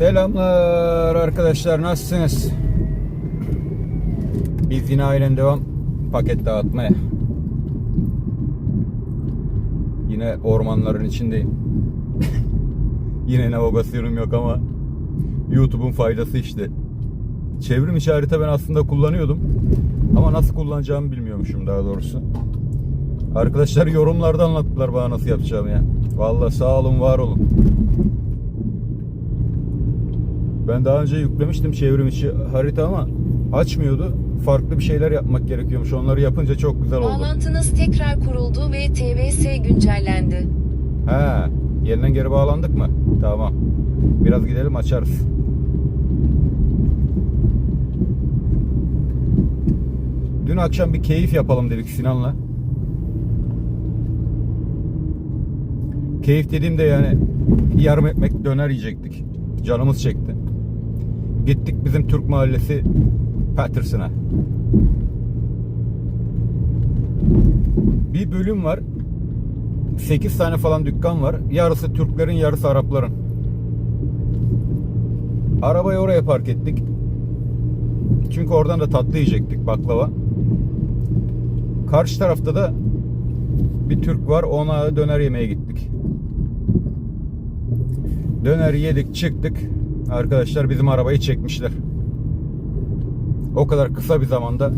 Selamlar arkadaşlar nasılsınız? Biz yine ailen devam paket dağıtmaya. Yine ormanların içindeyim. yine navigasyonum yok ama YouTube'un faydası işte. Çevrim içi harita ben aslında kullanıyordum. Ama nasıl kullanacağımı bilmiyormuşum daha doğrusu. Arkadaşlar yorumlarda anlattılar bana nasıl yapacağımı ya. Vallahi sağ olun var olun. Ben daha önce yüklemiştim çevrim içi harita ama açmıyordu. Farklı bir şeyler yapmak gerekiyormuş. Onları yapınca çok güzel oldu. Bağlantınız tekrar kuruldu ve TVS güncellendi. He, yeniden geri bağlandık mı? Tamam. Biraz gidelim açarız. Dün akşam bir keyif yapalım dedik Sinan'la. Keyif dediğimde yani yarım ekmek döner yiyecektik. Canımız çekti. Gittik bizim Türk mahallesi Patterson'a. Bir bölüm var. 8 tane falan dükkan var. Yarısı Türklerin, yarısı Arapların. Arabayı oraya park ettik. Çünkü oradan da tatlı yiyecektik baklava. Karşı tarafta da bir Türk var. Ona döner yemeye gittik. Döner yedik, çıktık. Arkadaşlar bizim arabayı çekmişler. O kadar kısa bir zamanda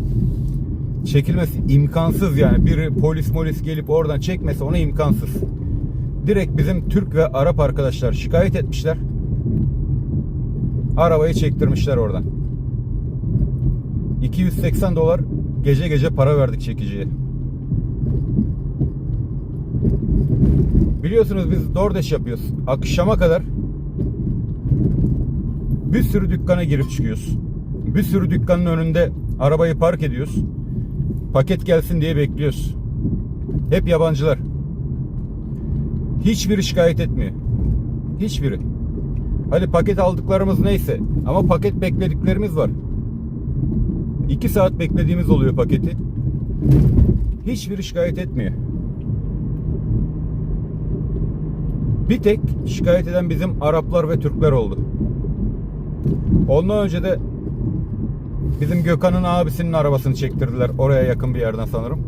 çekilmesi imkansız yani. Biri polis molis gelip oradan çekmesi ona imkansız. Direkt bizim Türk ve Arap arkadaşlar şikayet etmişler. Arabayı çektirmişler oradan. 280 dolar gece gece para verdik çekiciye. Biliyorsunuz biz DoorDash yapıyoruz. Akşama kadar bir sürü dükkana girip çıkıyoruz. Bir sürü dükkanın önünde arabayı park ediyoruz. Paket gelsin diye bekliyoruz. Hep yabancılar. Hiçbiri şikayet etmiyor. Hiçbiri. Hadi paket aldıklarımız neyse. Ama paket beklediklerimiz var. 2 saat beklediğimiz oluyor paketi. Hiçbiri şikayet etmiyor. Bir tek şikayet eden bizim Araplar ve Türkler oldu. Ondan önce de bizim Gökhan'ın abisinin arabasını çektirdiler. Oraya yakın bir yerden sanırım.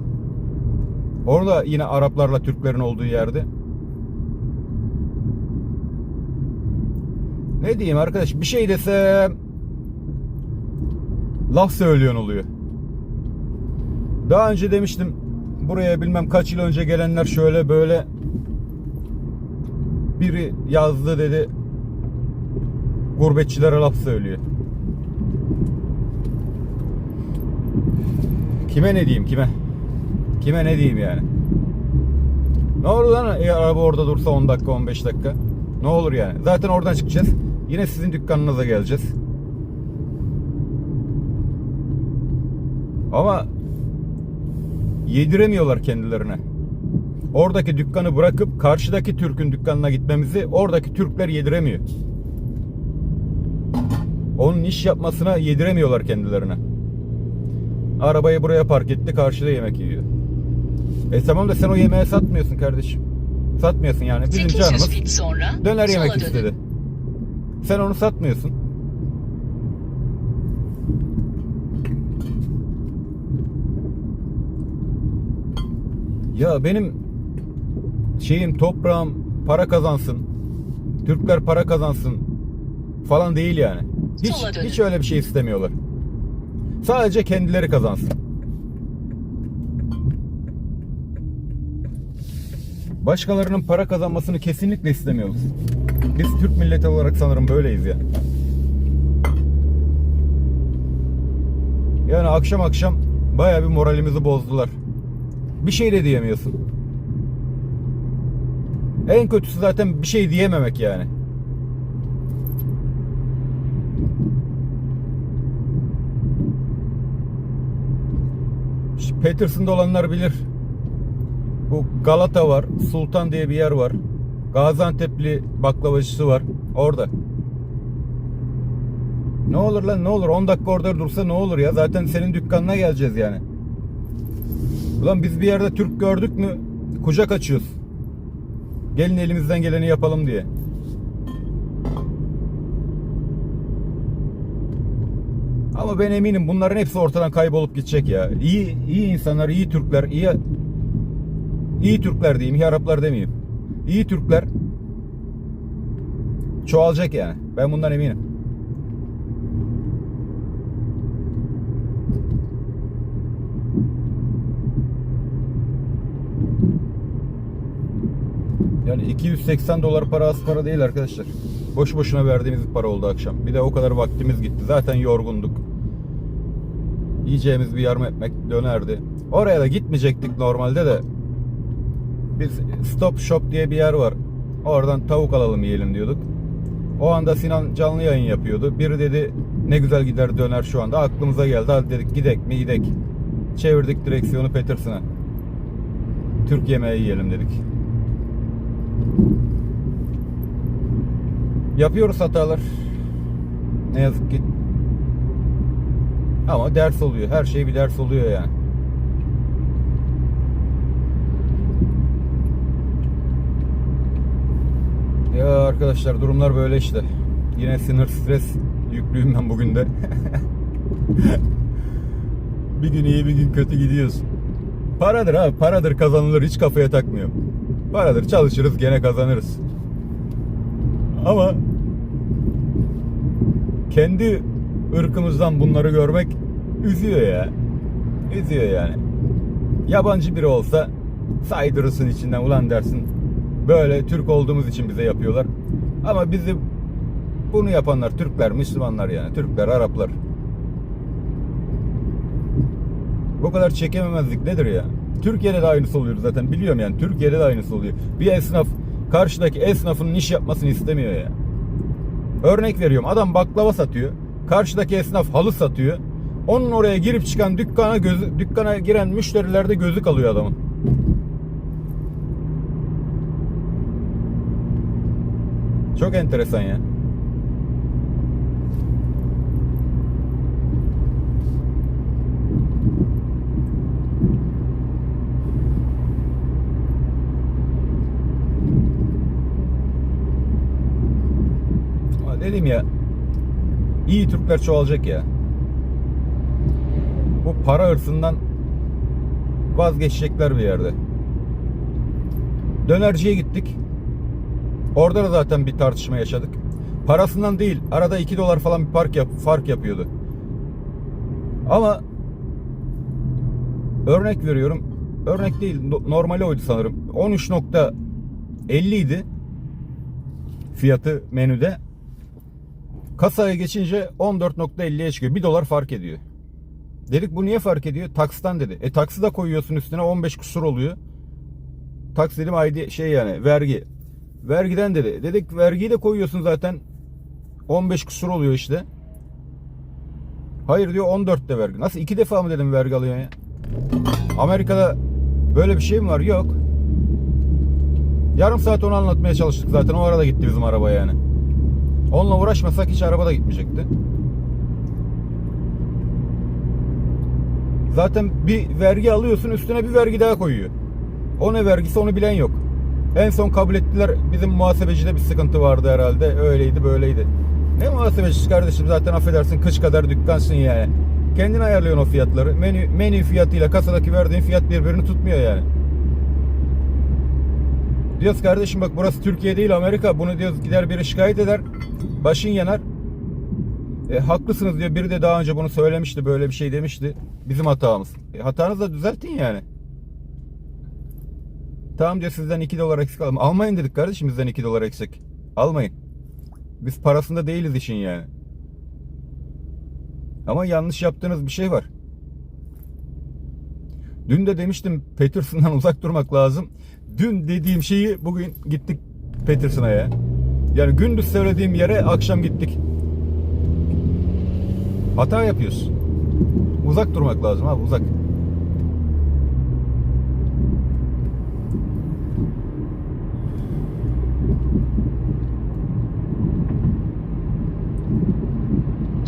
Orada yine Araplarla Türklerin olduğu yerde. Ne diyeyim arkadaş bir şey desem laf söylüyorsun oluyor. Daha önce demiştim buraya bilmem kaç yıl önce gelenler şöyle böyle biri yazdı dedi gurbetçilere laf söylüyor. Kime ne diyeyim kime? Kime ne diyeyim yani? Ne olur lan e, araba orada dursa 10 dakika 15 dakika. Ne olur yani? Zaten oradan çıkacağız. Yine sizin dükkanınıza geleceğiz. Ama yediremiyorlar kendilerine. Oradaki dükkanı bırakıp karşıdaki Türk'ün dükkanına gitmemizi oradaki Türkler yediremiyor. Onun iş yapmasına yediremiyorlar kendilerine. Arabayı buraya park etti, karşıda yemek yiyor. E tamam da sen o yemeği satmıyorsun kardeşim. Satmıyorsun yani. Bizim 800 canımız sonra döner yemek dönün. istedi. Sen onu satmıyorsun. Ya benim şeyim toprağım para kazansın. Türkler para kazansın falan değil yani. Hiç Sola dönün. hiç öyle bir şey istemiyorlar. Sadece kendileri kazansın. Başkalarının para kazanmasını kesinlikle istemiyoruz. Biz Türk milleti olarak sanırım böyleyiz ya. Yani akşam akşam bayağı bir moralimizi bozdular. Bir şey de diyemiyorsun. En kötüsü zaten bir şey diyememek yani. Peterson'da olanlar bilir. Bu Galata var. Sultan diye bir yer var. Gaziantep'li baklavacısı var. Orada. Ne olur lan ne olur 10 dakika orada dursa ne olur ya zaten senin dükkanına geleceğiz yani. Ulan biz bir yerde Türk gördük mü kucak açıyoruz. Gelin elimizden geleni yapalım diye. Ama ben eminim bunların hepsi ortadan kaybolup gidecek ya. İyi iyi insanlar, iyi Türkler, iyi iyi Türkler diyeyim, iyi Araplar demeyeyim. İyi Türkler çoğalacak yani. Ben bundan eminim. Yani 280 dolar para az para değil arkadaşlar. Boş boşuna verdiğimiz para oldu akşam. Bir de o kadar vaktimiz gitti. Zaten yorgunduk. Yiyeceğimiz bir yarım ekmek dönerdi. Oraya da gitmeyecektik normalde de. Biz Stop Shop diye bir yer var. Oradan tavuk alalım yiyelim diyorduk. O anda Sinan canlı yayın yapıyordu. Biri dedi ne güzel gider döner şu anda. Aklımıza geldi. Hadi dedik gidek mi gidek. Çevirdik direksiyonu Peterson'a. Türk yemeği yiyelim dedik. Yapıyoruz hatalar. Ne yazık ki. Ama ders oluyor. Her şey bir ders oluyor yani. Ya arkadaşlar durumlar böyle işte. Yine sinir stres yüklüyüm ben bugün de. bir gün iyi bir gün kötü gidiyoruz. Paradır abi paradır kazanılır hiç kafaya takmıyorum. Paradır çalışırız gene kazanırız. Ama kendi ırkımızdan bunları görmek üzüyor ya. Üzüyor yani. Yabancı biri olsa saydırırsın içinden ulan dersin. Böyle Türk olduğumuz için bize yapıyorlar. Ama bizi bunu yapanlar Türkler, Müslümanlar yani. Türkler, Araplar. Bu kadar çekememezlik nedir ya? Türkiye'de de aynısı oluyor zaten biliyorum yani. Türkiye'de de aynısı oluyor. Bir esnaf karşıdaki esnafın iş yapmasını istemiyor ya. Örnek veriyorum adam baklava satıyor. Karşıdaki esnaf halı satıyor. Onun oraya girip çıkan dükkana gözü, dükkana giren müşterilerde gözü kalıyor adamın. Çok enteresan ya. Dedim ya iyi Türkler çoğalacak ya. Bu para hırsından vazgeçecekler bir yerde. Dönerciye gittik. Orada da zaten bir tartışma yaşadık. Parasından değil, arada 2 dolar falan bir fark, yap, fark yapıyordu. Ama örnek veriyorum. Örnek değil, no- normali oydu sanırım. 13.50 idi fiyatı menüde. Kasaya geçince 14.50'ye çıkıyor. 1 dolar fark ediyor. Dedik bu niye fark ediyor? Taksiden dedi. E taksi de koyuyorsun üstüne 15 kusur oluyor. Taks dedim ID şey yani vergi. Vergiden dedi. Dedik vergiyi de koyuyorsun zaten. 15 kusur oluyor işte. Hayır diyor 14 de vergi. Nasıl iki defa mı dedim vergi alıyorsun ya? Amerika'da böyle bir şey mi var? Yok. Yarım saat onu anlatmaya çalıştık zaten. O arada gitti bizim araba yani. Onunla uğraşmasak hiç araba da gitmeyecekti. Zaten bir vergi alıyorsun üstüne bir vergi daha koyuyor. O ne vergisi onu bilen yok. En son kabul ettiler. Bizim muhasebecide bir sıkıntı vardı herhalde. Öyleydi böyleydi. Ne muhasebecisi kardeşim zaten affedersin kıç kadar dükkansın yani. Kendin ayarlıyorsun o fiyatları. Menü, menü fiyatıyla kasadaki verdiğin fiyat birbirini tutmuyor yani. Diyoruz kardeşim bak burası Türkiye değil Amerika. Bunu diyoruz gider biri şikayet eder. Başın yanar. E, haklısınız diyor. Biri de daha önce bunu söylemişti. Böyle bir şey demişti. Bizim hatamız. E, hatanızı da düzeltin yani. Tamam diyor sizden 2 dolar eksik alalım. Almayın dedik kardeşim bizden 2 dolar eksik. Almayın. Biz parasında değiliz işin yani. Ama yanlış yaptığınız bir şey var. Dün de demiştim Peterson'dan uzak durmak lazım. Dün dediğim şeyi bugün gittik Peterson'a ya. Yani gündüz söylediğim yere akşam gittik. Hata yapıyoruz. Uzak durmak lazım abi uzak.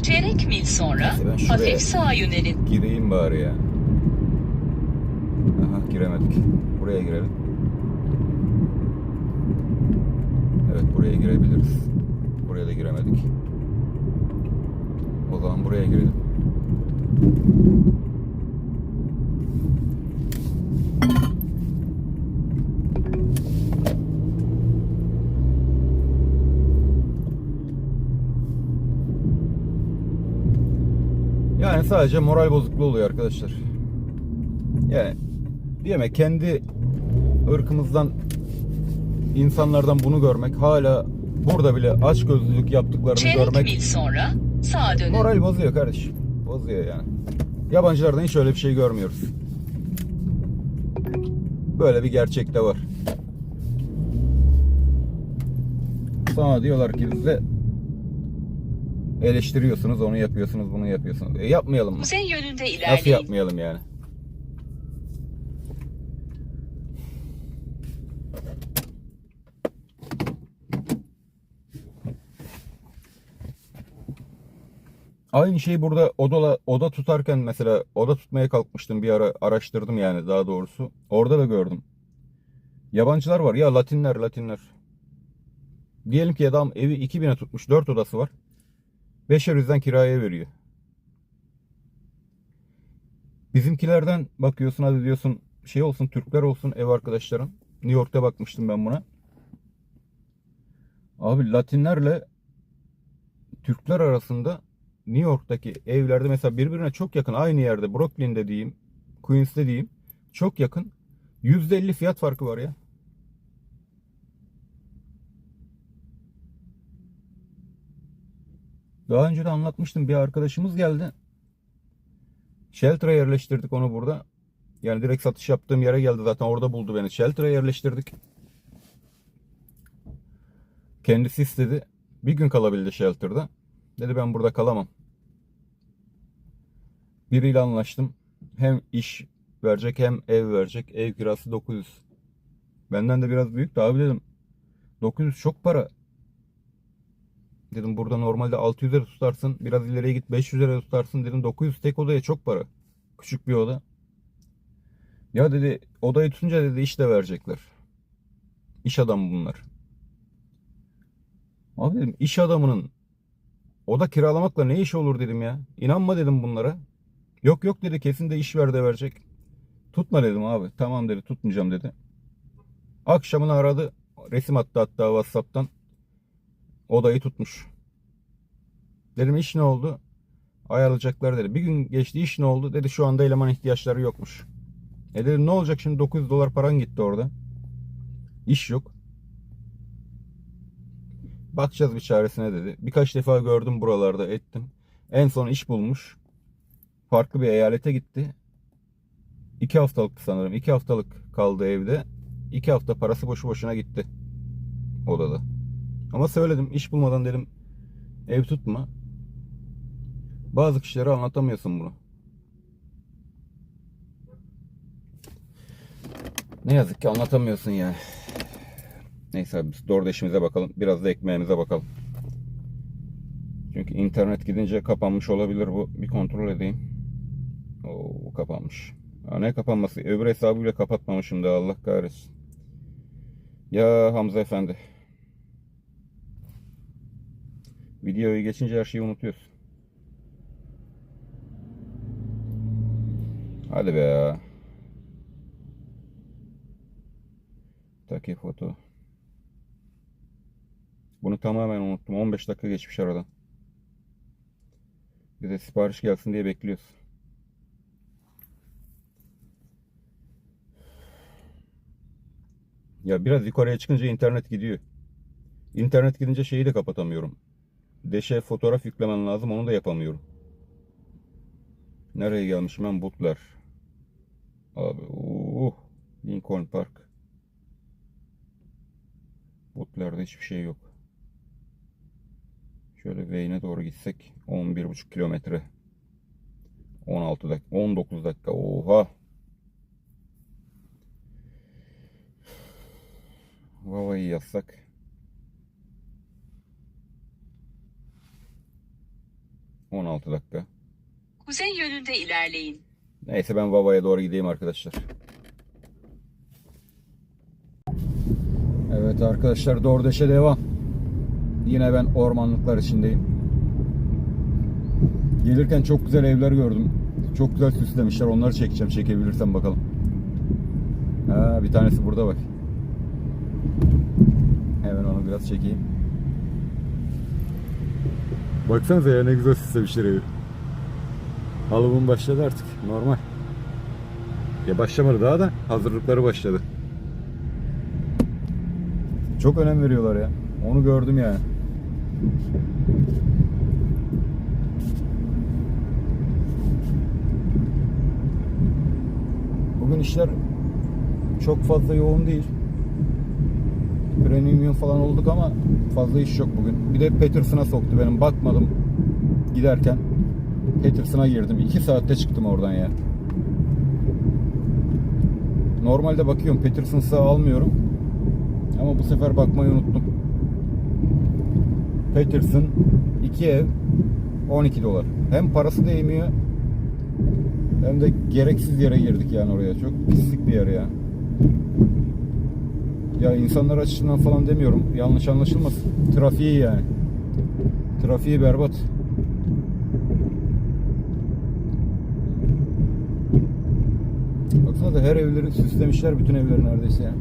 Çeyrek mil sonra Neyse, hafif sağa yönelin. Gireyim bari ya. Aha giremedik. Buraya girelim. Evet buraya girebiliriz. Buraya da giremedik. O zaman buraya girelim. Yani sadece moral bozukluğu oluyor arkadaşlar. Yani diyeme kendi ırkımızdan insanlardan bunu görmek hala burada bile aç gözlülük yaptıklarını Çeyrek görmek mil sonra sağa dönün. moral bozuyor kardeşim. Bozuyor yani. Yabancılardan hiç öyle bir şey görmüyoruz. Böyle bir gerçek de var. Sonra diyorlar ki bize eleştiriyorsunuz, onu yapıyorsunuz, bunu yapıyorsunuz. E yapmayalım mı? Kuzey yönünde Nasıl ilerleyin. yapmayalım yani? Aynı şeyi burada oda, oda tutarken mesela oda tutmaya kalkmıştım bir ara araştırdım yani daha doğrusu. Orada da gördüm. Yabancılar var ya Latinler Latinler. Diyelim ki adam evi 2000'e tutmuş 4 odası var. 5'er yüzden kiraya veriyor. Bizimkilerden bakıyorsun hadi diyorsun şey olsun Türkler olsun ev arkadaşlarım. New York'ta bakmıştım ben buna. Abi Latinlerle Türkler arasında New York'taki evlerde mesela birbirine çok yakın aynı yerde Brooklyn'de diyeyim Queens'te diyeyim çok yakın %50 fiyat farkı var ya. Daha önce de anlatmıştım bir arkadaşımız geldi. Shelter'a yerleştirdik onu burada. Yani direkt satış yaptığım yere geldi zaten orada buldu beni. Shelter'a yerleştirdik. Kendisi istedi. Bir gün kalabildi shelter'da. Dedi ben burada kalamam. Biriyle anlaştım. Hem iş verecek hem ev verecek. Ev kirası 900. Benden de biraz büyük de abi dedim. 900 çok para. Dedim burada normalde 600 lira tutarsın. Biraz ileriye git 500 lira tutarsın. Dedim 900 tek odaya çok para. Küçük bir oda. Ya dedi odayı tutunca dedi iş de verecekler. İş adamı bunlar. Abi dedim iş adamının oda kiralamakla ne iş olur dedim ya. İnanma dedim bunlara. Yok yok dedi kesin de iş ver de verecek. Tutma dedim abi. Tamam dedi tutmayacağım dedi. Akşamını aradı. Resim attı hatta Whatsapp'tan. Odayı tutmuş. Dedim iş ne oldu? Ayarlayacaklar dedi. Bir gün geçti iş ne oldu? Dedi şu anda eleman ihtiyaçları yokmuş. E dedim ne olacak şimdi 900 dolar paran gitti orada. İş yok. Bakacağız bir çaresine dedi. Birkaç defa gördüm buralarda ettim. En son iş bulmuş. Farklı bir eyalete gitti. İki haftalık sanırım. iki haftalık kaldı evde. İki hafta parası boşu boşuna gitti. Odada. Ama söyledim iş bulmadan dedim ev tutma. Bazı kişilere anlatamıyorsun bunu. Ne yazık ki anlatamıyorsun yani. Neyse biz doğru işimize bakalım. Biraz da ekmeğimize bakalım. Çünkü internet gidince kapanmış olabilir bu. Bir kontrol edeyim. Oo kapanmış. Ya ne kapanması? Öbür hesabı bile kapatmamışım da Allah kahretsin. Ya Hamza Efendi. Videoyu geçince her şeyi unutuyorsun. Hadi be ya. Taki foto. Bunu tamamen unuttum. 15 dakika geçmiş aradan. Bize sipariş gelsin diye bekliyoruz. Ya biraz yukarıya çıkınca internet gidiyor. İnternet gidince şeyi de kapatamıyorum. Deşe fotoğraf yüklemen lazım onu da yapamıyorum. Nereye gelmişim ben Butler. Abi uh, Lincoln Park. Butler'de hiçbir şey yok. Şöyle Wayne'e doğru gitsek 11,5 kilometre. 16 dakika, 19 dakika. Oha. Vava'yı yazsak. On altı dakika. Kuzey yönünde ilerleyin. Neyse ben Vava'ya doğru gideyim arkadaşlar. Evet arkadaşlar Dordeş'e devam. Yine ben ormanlıklar içindeyim. Gelirken çok güzel evler gördüm. Çok güzel süslemişler. Onları çekeceğim. Çekebilirsem bakalım. Ha, bir tanesi burada bak. Hemen onu biraz çekeyim. Baksanıza ya ne güzel süslemişler evi. Halloween başladı artık. Normal. Ya başlamadı daha da hazırlıkları başladı. Çok önem veriyorlar ya. Onu gördüm yani. Bugün işler çok fazla yoğun değil. Premium falan olduk ama fazla iş yok bugün. Bir de Peterson'a soktu benim. Bakmadım giderken. Peterson'a girdim. 2 saatte çıktım oradan ya. Normalde bakıyorum Peterson'sa almıyorum. Ama bu sefer bakmayı unuttum. Peterson 2 ev 12 dolar. Hem parası değmiyor hem de gereksiz yere girdik yani oraya. Çok pislik bir yer ya. Ya insanlar açısından falan demiyorum. Yanlış anlaşılmasın. Trafiği yani. Trafiği berbat. Baksana da her evleri süslemişler bütün evleri neredeyse ya.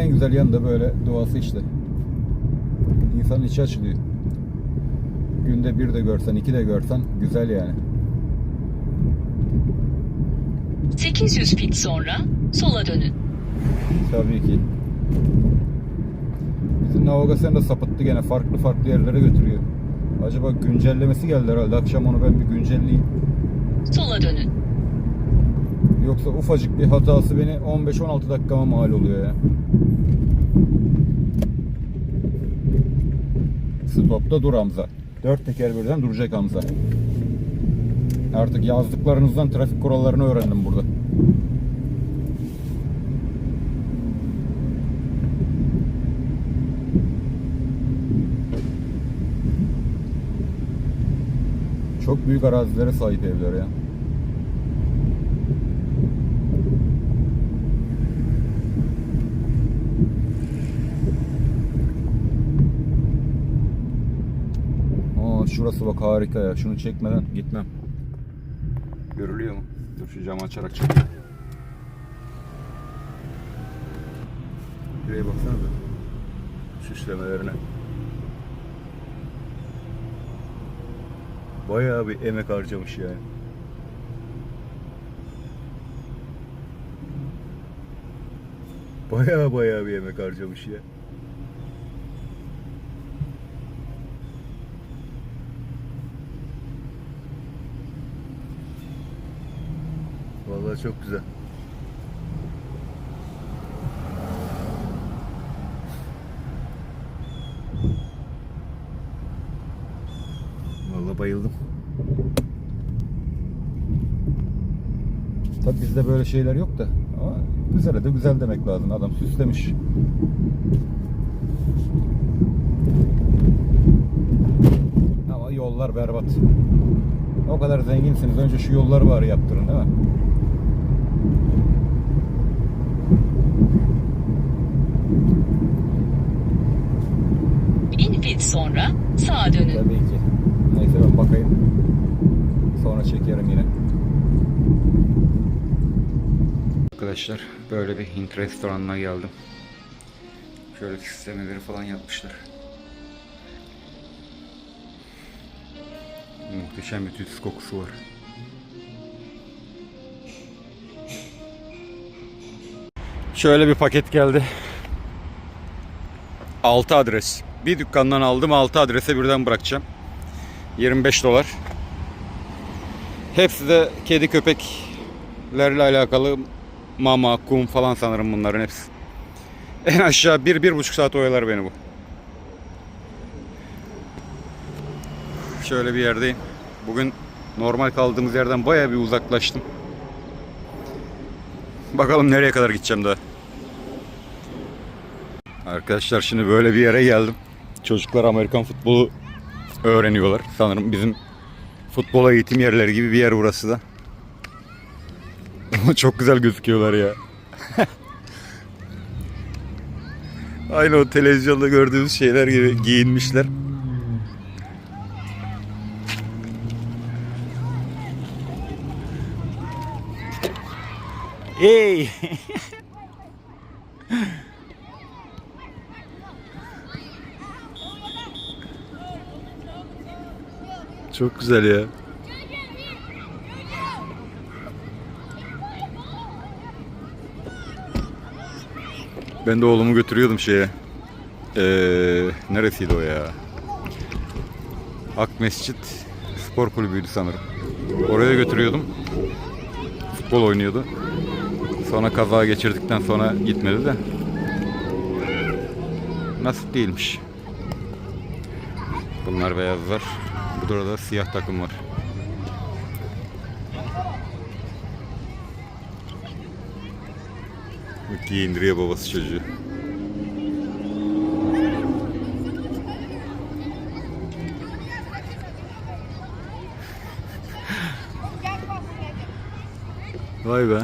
En güzel yanı da böyle doğası işte. İnsanın içi açılıyor. Günde bir de görsen, iki de görsen güzel yani. 800 fit sonra sola dönün. Tabii ki. Bizim navigasyon da sapıttı gene farklı farklı yerlere götürüyor. Acaba güncellemesi geldi herhalde. Akşam onu ben bir güncelleyeyim. Sola dönün. Yoksa ufacık bir hatası beni 15-16 dakikama mal oluyor ya. Stopta dur Hamza. Dört teker birden duracak Hamza. Artık yazdıklarınızdan trafik kurallarını öğrendim burada. Çok büyük arazilere sahip evler ya. Şurası bak harika ya. Şunu çekmeden gitmem. Görülüyor mu? Dur şu camı açarak çekeyim. Şuraya baksanıza. Süslemelerine. Bayağı bir emek harcamış yani. Bayağı bayağı bir emek harcamış ya. Vallahi çok güzel. Vallahi bayıldım. Tabi bizde böyle şeyler yok da ama güzel de güzel demek lazım. Adam süslemiş. Ama yollar berbat. O kadar zenginsiniz. Önce şu yolları bari yaptırın değil mi? Bin fit sonra sağa dönün. Tabii ki. Neyse ben bakayım. Sonra çekerim yine. Arkadaşlar böyle bir Hint restoranına geldim. Şöyle süslemeleri falan yapmışlar. Muhteşem bir tütsü kokusu var. Şöyle bir paket geldi. 6 adres. Bir dükkandan aldım 6 adrese birden bırakacağım. 25 dolar. Hepsi de kedi köpeklerle alakalı mama, kum falan sanırım bunların hepsi. En aşağı 1-1,5 saat oyalar beni bu. Şöyle bir yerdeyim. Bugün normal kaldığımız yerden baya bir uzaklaştım. Bakalım nereye kadar gideceğim daha. Arkadaşlar şimdi böyle bir yere geldim. Çocuklar Amerikan futbolu öğreniyorlar. Sanırım bizim Futbola eğitim yerleri gibi bir yer burası da. Ama çok güzel gözüküyorlar ya. Aynı o televizyonda gördüğümüz şeyler gibi giyinmişler. Hey! Çok güzel ya. Ben de oğlumu götürüyordum şeye. Ee, neresiydi o ya? Ak Mescit Spor Kulübü'ydü sanırım. Oraya götürüyordum. Futbol oynuyordu. Sonra kaza geçirdikten sonra gitmedi de. Nasip değilmiş. Bunlar beyazlar. Bu da siyah takım var. Giyindiriyor babası çocuğu. Vay be.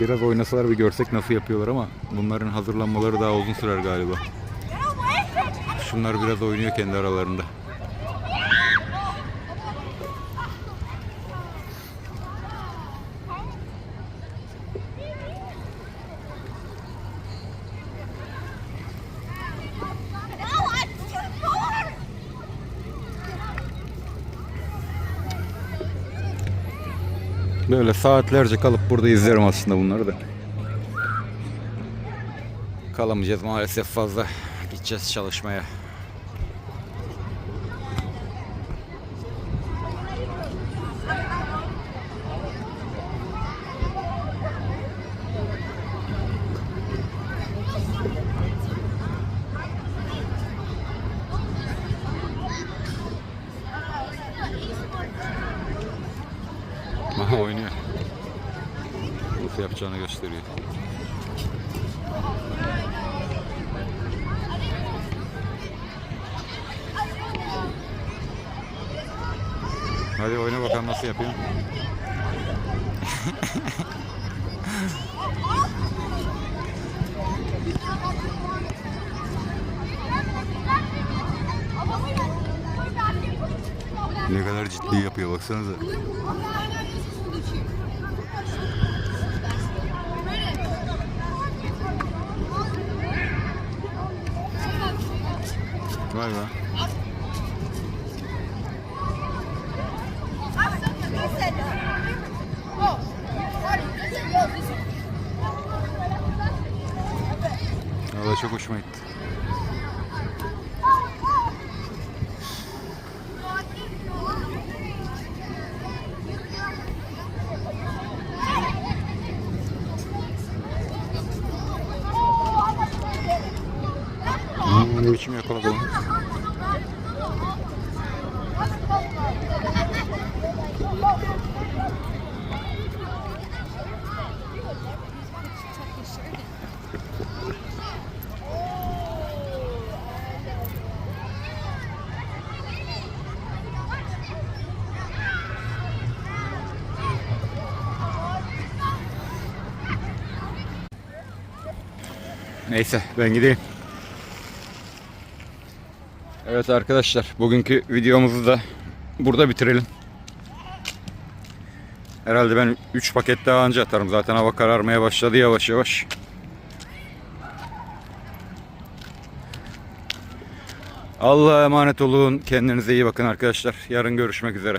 Biraz oynasalar bir görsek nasıl yapıyorlar ama bunların hazırlanmaları daha uzun sürer galiba. Şunlar biraz oynuyor kendi aralarında. Böyle saatlerce kalıp burada izlerim aslında bunları da. Kalamayacağız maalesef fazla. Gideceğiz çalışmaya. Aha oynuyor. Nasıl yapacağını gösteriyor. Hadi oyna bakalım nasıl yapıyor. Ne kadar ciddi yapıyor baksanıza. Vay be. Valla çok hoşuma gitti. Hmm, ne biçim yakaladı onu? Neyse ben gideyim. Evet arkadaşlar bugünkü videomuzu da burada bitirelim. Herhalde ben 3 paket daha anca atarım. Zaten hava kararmaya başladı yavaş yavaş. Allah'a emanet olun. Kendinize iyi bakın arkadaşlar. Yarın görüşmek üzere.